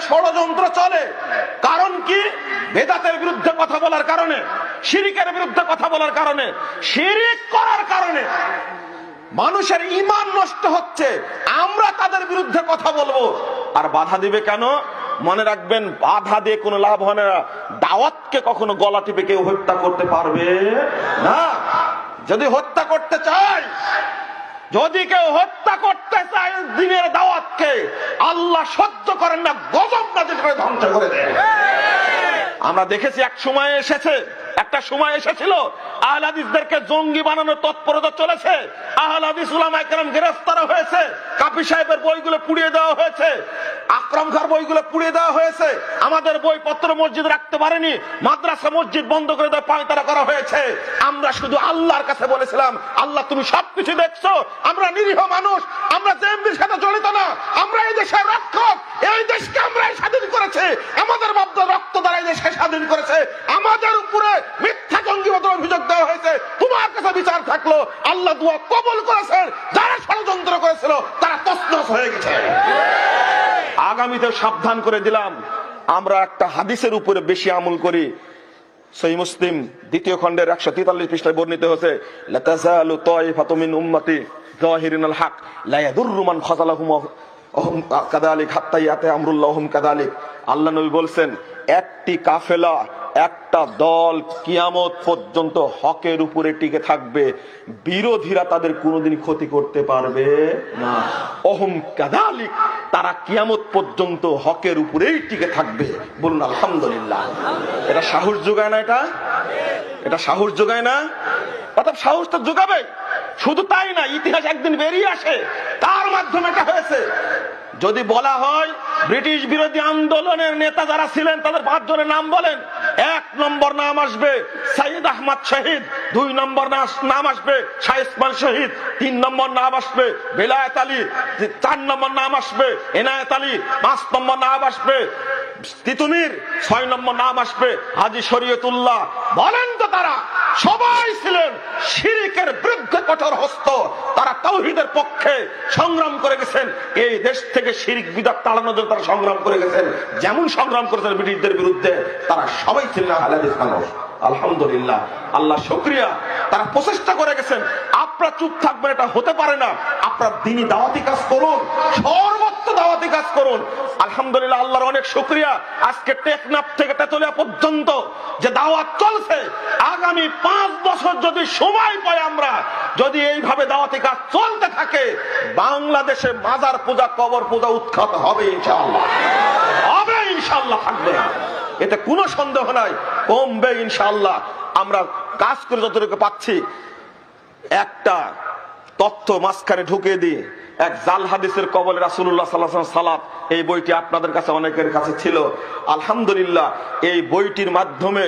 ষড়যন্ত্র চলে। কারণ কি? বেদাতের বিরুদ্ধে কথা বলার কারণে, শিরিকের বিরুদ্ধে কথা বলার কারণে, শিরিক করার কারণে মানুষের ইমান নষ্ট হচ্ছে। আমরা তাদের বিরুদ্ধে কথা বলব। আর বাধা দিবে কেন? মনে রাখবেন, বাধা দিয়ে কোনো লাভ হয় না। দাওয়াতকে কখনো গলা টিপে কেউ হত্যা করতে পারবে না। যদি হত্যা করতে চায় যদি কেউ হত্যা করতে চায় দিনের দাওয়াতকে, আল্লাহ সহ্য করেন না, গজব নাজির করে ধ্বংস করে দেয়। আমরা দেখেছি এক সময় এসেছে, একটা সময় এসেছিল আহলাদিসদেরকে জঙ্গি বানানোর তৎপরতা চলেছে। আহলাদিস গ্রেফতার হয়েছে কাপি সাহেবের বইগুলো পুড়িয়ে দেওয়া হয়েছে। আকরাম খার বইগুলো পুড়িয়ে দেওয়া হয়েছে। আমাদের বইপত্র মসজিদ রাখতে পারেনি, মাদ্রাসা মসজিদ বন্ধ করে দেওয়া পায়তারা করা হয়েছে। আমরা শুধু আল্লাহর কাছে বলেছিলাম, আল্লাহ তুমি সবকিছু দেখছ, আমরা নিরীহ মানুষ, আমরা জেএমবির সাথে জড়িত না, আমরা এই দেশের রক্ষক, এই দেশকে আমরাই স্বাধীন করেছে। আমাদের বাপদা রক্ত দ্বারা এই দেশকে স্বাধীন করেছে। আমাদের উপরে মিথ্যা জঙ্গিবাদ অভিযোগ দেওয়া হয়েছে। তোমার কাছে বিচার থাকল, আল্লাহ দুয়া কবল করেছেন, যারা ষড়যন্ত্র করেছিল, তারা তসনস হয়ে গেছে। আগামীতে সাবধান করে দিলাম। আমরা একটা হাদিসের উপরে বেশি আমল করি। সেই মুসলিম দ্বিতীয় খণ্ডের একশো তেতাল্লিশ পৃষ্ঠায় বর্ণিত হয়েছে আল্লাহ নবী বলছেন, একটি কাফেলা একটা দল কিয়ামত পর্যন্ত হকের উপরে টিকে থাকবে। বিরোধীরা তাদের কোনোদিন ক্ষতি করতে পারবে না। অহম কাদালিক, তারা কিয়ামত পর্যন্ত হকের উপরেই টিকে থাকবে। বলুন, আলহামদুলিল্লাহ। এটা সাহস যোগায় না এটা? এটা সাহস যোগায় না? অর্থাৎ সাহস তো যোগাবে শুধু তাই না, ইতিহাস একদিন বেরিয়ে আসে। তার মাধ্যমে এটা হয়েছে। যদি বলা হয়, ব্রিটিশ বিরোধী আন্দোলনের নেতা যারা ছিলেন, তাদের পাঁচজনের নাম বলেন। এক নম্বর নাম আসবে সাইদ আহমদ শহীদ, দুই নম্বর নাম আসবে শাহিসমান শহীদ, তিন নম্বর নাম আসবে বেলায়েত আলী, চার নম্বর নাম আসবে এনায়েত আলী, পাঁচ নম্বর নাম আসবে তিতুমির, ছয় নম্বর নাম আসবে হাজি শরীয়তুল্লাহ। বলেন তো তারা, সবাই ছিলেন শিরিকের বিরুদ্ধে কঠোর হস্ত। তারা তৌহিদের পক্ষে সংগ্রাম করে গেছেন। এই দেশ থেকে শিরিক বিদাত তাড়ানোর জন্য তারা সংগ্রাম করে গেছেন। যেমন সংগ্রাম করেছেন ব্রিটিশদের বিরুদ্ধে, তারা সবাই ছিলেন আহলাদিস মানুষ। আলহামদুলিল্লাহ। আল্লাহ শুক্রিয়া। তারা প্রচেষ্টা করে গেছেন। আপনারা চুপ থাকবেন, এটা হতে পারে না। আপনার দিনই দাওয়াতি কাজ করুন। সর্বত্র দাওয়াতি কাজ করুন। আলহামদুলিল্লাহ, আল্লাহর অনেক শুক্রিয়া। আজকে টেকনাফ থেকে পর্যন্ত যে দাওয়াত চলছে, আগামী পাঁচ বছর যদি সময় পাই আমরা, যদি এইভাবে দাওয়াতি কাজ চলতে থাকে, বাংলাদেশে মাজার পূজা, কবর পূজা উৎখাত হবে, ইনশাআল্লাহ। হবে থাকবে না। এতে কোনো সন্দেহ নাই। কমবে ইনশাআল্লাহ। আমরা কাজ করে যতটুকু পাচ্ছি, একটা তথ্য মাঝখানে ঢুকিয়ে দিয়ে এক জাল হাদিসের কবলে রাসুল্লাহ সাল্লাহ সালাত, এই বইটি আপনাদের কাছে অনেকের কাছে ছিল। আলহামদুলিল্লাহ, এই বইটির মাধ্যমে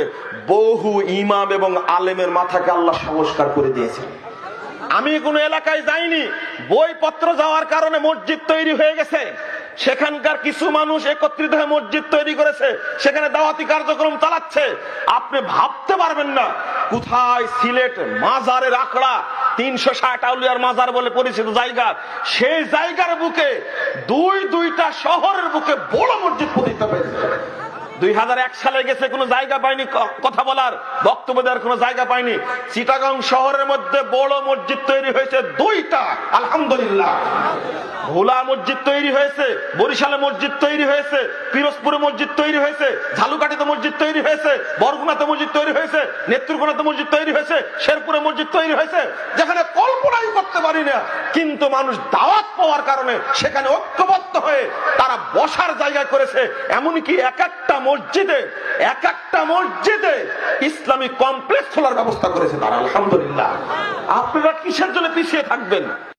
বহু ইমাম এবং আলেমের মাথাকে আল্লাহ সংস্কার করে দিয়েছেন। আমি কোনো এলাকায় যাইনি। বইপত্র যাওয়ার কারণে মসজিদ তৈরি হয়ে গেছে। সেখানকার কিছু মানুষ একত্রিত হয়ে মসজিদ তৈরি করেছে, সেখানে দাওয়াতি কার্যক্রম চালাচ্ছে। আপনি ভাবতে পারবেন না কোথায় সিলেট মাজারের আখড়া, তিনশো ষাট আউলিয়ার মাজার বলে পরিচিত জায়গা। সেই জায়গার বুকে দুই, দুইটা শহরের বুকে বড় মসজিদ প্রতিষ্ঠা পেয়েছে দুই হাজার এক সালে গেছে, কোনো জায়গা পায়নি কথা বলার বক্তব্য দেওয়ার কোনো জায়গা পায়নি চিটাগাং শহরের মধ্যে বড় মসজিদ তৈরি হয়েছে, দুইটা, আলহামদুলিল্লাহ। ভোলা মসজিদ তৈরি হয়েছে, বরিশালে মসজিদ তৈরি হয়েছে, পিরোজপুরে মসজিদ তৈরি হয়েছে, ঝালুকাঠিতে মসজিদ তৈরি হয়েছে, বরগুনাতে মসজিদ তৈরি হয়েছে, নেত্রকোনাতে মসজিদ তৈরি হয়েছে, শেরপুরে মসজিদ তৈরি হয়েছে, যেখানে কল্পনাই করতে পারি না। কিন্তু মানুষ দাওয়াত পাওয়ার কারণে সেখানে ঐক্যবদ্ধ হয়ে তারা বসার জায়গা করেছে। এমনকি এক একটা মসজিদে, এক একটা মসজিদে ইসলামিক কমপ্লেক্স খোলার ব্যবস্থা করেছে তারা, আলহামদুলিল্লাহ। আপনারা কিসের জন্য পিছিয়ে থাকবেন?